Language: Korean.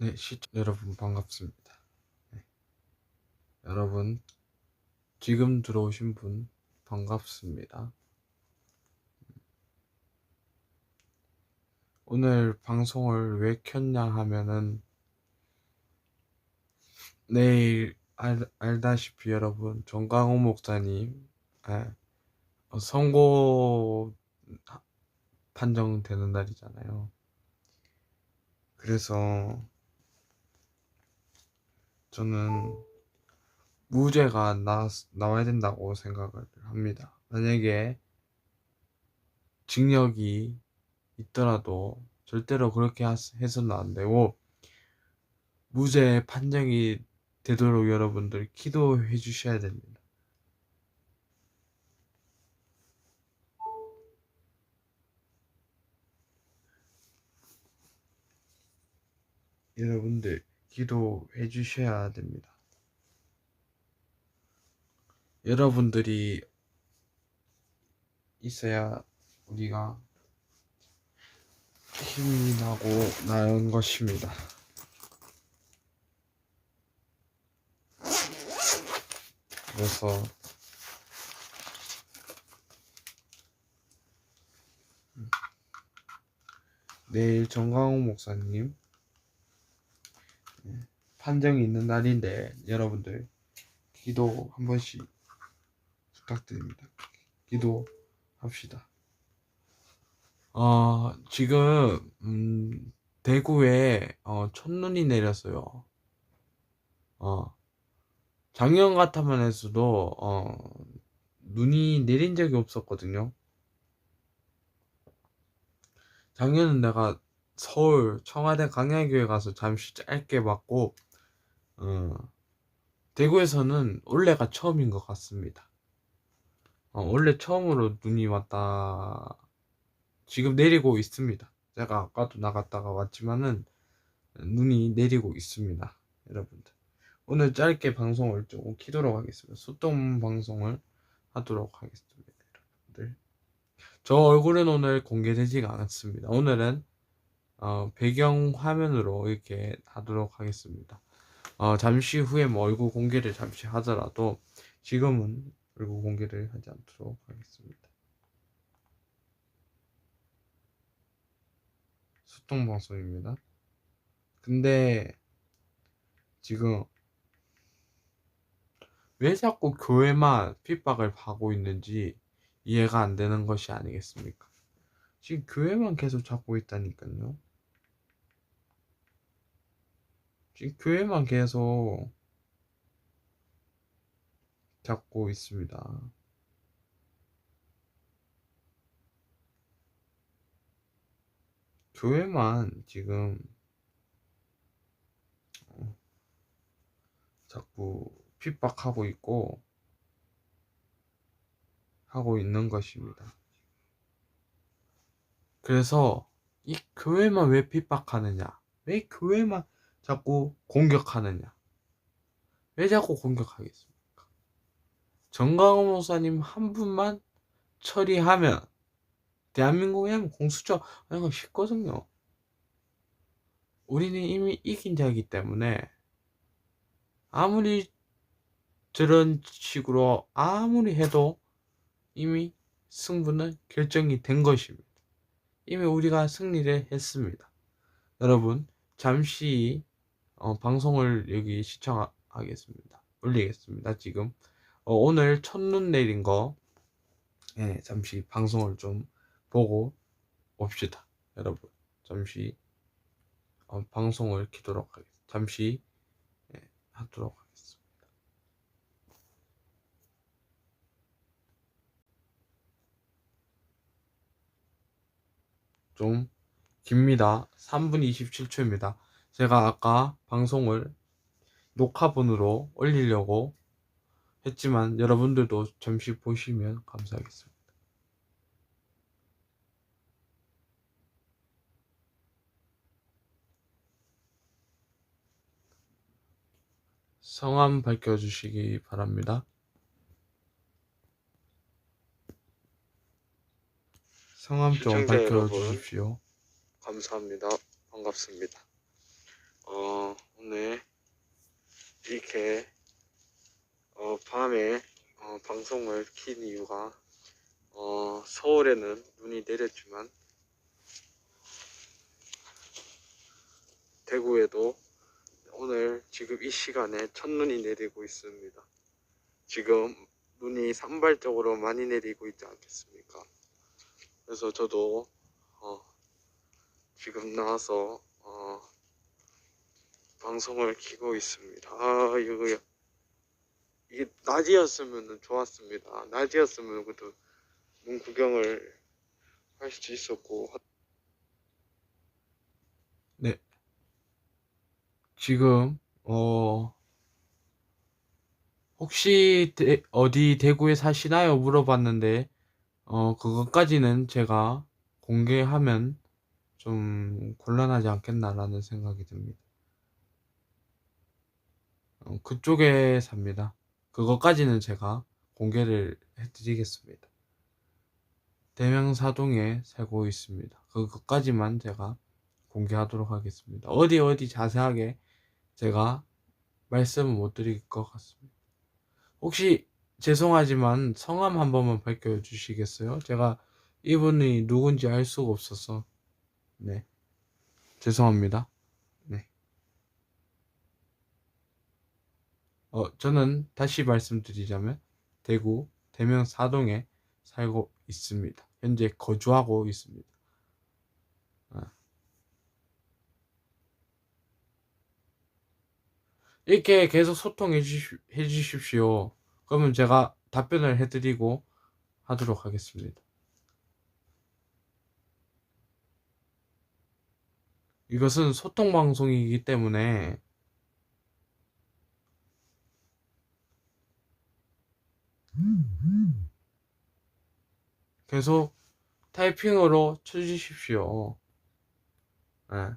네, 시청 여러분 반갑습니다. 네. 여러분 지금 들어오신 분 반갑습니다. 오늘 방송을 왜 켰냐 하면은 내일 알, 알다시피 여러분 정강호 목사님 예, 어, 선고 하- 판정되는 날이잖아요. 그래서 저는 무죄가 나, 나와야 된다고 생각을 합니다. 만약에 징역이 있더라도 절대로 그렇게 하- 해서는 안 되고 무죄 판정이 되도록 여러분들 기도해 주셔야 됩니다. 여러분들 기도해 주셔야 됩니다. 여러분들이 있어야 우리가 힘이 나고 나은 것입니다. 그래서 내일 정강호 목사님 예, 판정이 있는 날인데 여러분들 기도 한 번씩 부탁드립니다. 기도합시다. 어, 지금 음, 대구에 어, 첫눈이 내렸어요. 어, 작년 같아만 해서도 어, 눈이 내린 적이 없었거든요. 작년은 내가 서울 청와대 강야교회 가서 잠시 짧게 봤고 어, 대구에서는 올해가 처음인 것 같습니다. 어, 원래 처음으로 눈이 왔다. 지금 내리고 있습니다. 제가 아까도 나갔다가 왔지만은 눈이 내리고 있습니다. 여러분들. 오늘 짧게 방송을 조금 키도록 하겠습니다. 소통 방송을 하도록 하겠습니다. 여러분들. 저 얼굴은 오늘 공개되지가 않습니다. 오늘은 어, 배경 화면으로 이렇게 하도록 하겠습니다. 어, 잠시 후에 뭐 얼굴 공개를 잠시 하더라도 지금은 얼굴 공개를 하지 않도록 하겠습니다. 소통 방송입니다. 근데 지금 왜 자꾸 교회만 핍박을 받고 있는지 이해가 안 되는 것이 아니겠습니까? 지금 교회만 계속 잡고 있다니까요. 지금 교회만 계속 잡고 있습니다. 교회만 지금 어, 자꾸 핍박하고 있고 하고 있는 것입니다. 그래서 이 교회만 왜 핍박하느냐? 왜 교회만 자꾸 공격하느냐? 왜 자꾸 공격하겠습니까? 정강호 목사님 한 분만 처리하면 대한민국에 공수처 하는 건 쉽거든요. 우리는 이미 이긴 자이기 때문에 아무리 저런 식으로 아무리 해도 이미 승부는 결정이 된 것입니다. 이미 우리가 승리를 했습니다. 여러분 잠시 어, 방송을 여기 시청하겠습니다. 올리겠습니다. 지금 어, 오늘 첫눈 내린 거 예, 잠시 방송을 좀 보고 옵시다. 여러분 잠시 어, 방송을 키도록 하겠습니다. 잠시 예, 하도록 하겠습니다. 좀 깁니다. 3분 27초입니다. 제가 아까 방송을 녹화본으로 올리려고 했지만 여러분들도 잠시 보시면 감사하겠습니다. 성함 밝혀주시기 바랍니다. 성함 좀 시청자 여러분. 밝혀주십시오. 감사합니다. 반갑습니다. 방송을 킨 이유가 어, 서울에는 눈이 내렸지만 대구에도 오늘 지금 이 시간에 첫눈이 내리고 있습니다. 지금 눈이 산발적으로 많이 내리고 있지 않겠습니까? 그래서 저도 어, 지금 나와서 어, 방송을 키고 있습니다. 아 이거 이게 낮이었으면 좋았습니다. 낮이었으면 그래도 눈 구경을 할수 있었고 네 지금 어 혹시 대- 어디 대구에 사시나요? 물어봤는데 어 그것까지는 제가 공개하면 좀 곤란하지 않겠나라는 생각이 듭니다. 어, 그쪽에 삽니다. 그것까지는 제가 공개를 해드리겠습니다. 대명사동에 살고 있습니다. 그것까지만 제가 공개하도록 하겠습니다. 어디 어디 자세하게 제가 말씀을 못 드릴 것 같습니다. 혹시 죄송하지만 성함 한 번만 밝혀주시겠어요? 제가 이분이 누군지 알 수가 없어서 네 죄송합니다. 네. 어 저는 다시 말씀드리자면 대구 대명 사동에 살고 있습니다. 현재 거주하고 있습니다. 아. 이렇게 계속 소통해 주시, 해 주십시오. 그러면 제가 답변을 해드리고 하도록 하겠습니다. 이것은 소통 방송이기 때문에 계속 타이핑으로 쳐주십시오. 네.